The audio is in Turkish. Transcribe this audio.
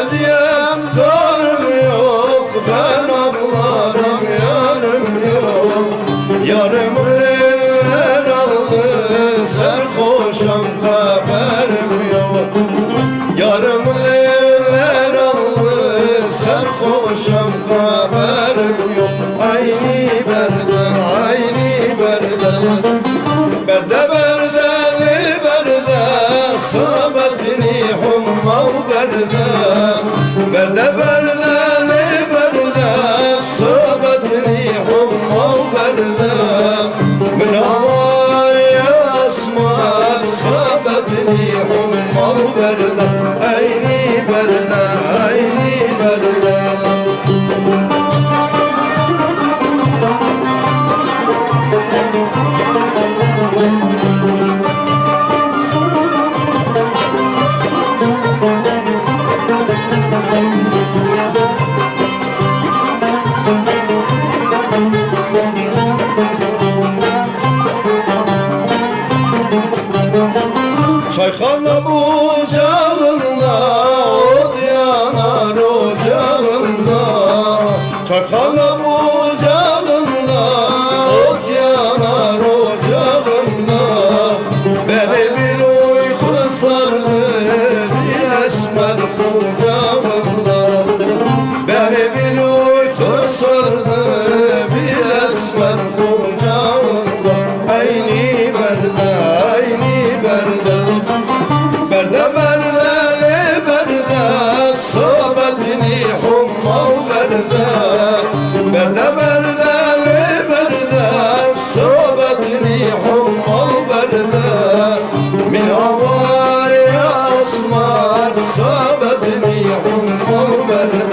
Ahmetiyem zarım yok? Ben ablarım yarım yok. Yarım Berde berdeli berde Sabetini humma berde Min havaya asmat Sabetini humma berde Ayni berde, ayni berde Çaykanla bucağında Ot yanar ocağında. Çaykanla bucağında Ot yanar ocağında. Beni bir uyku sardı Bir esmer kucağında. Beni bir uyku sardı Thank you.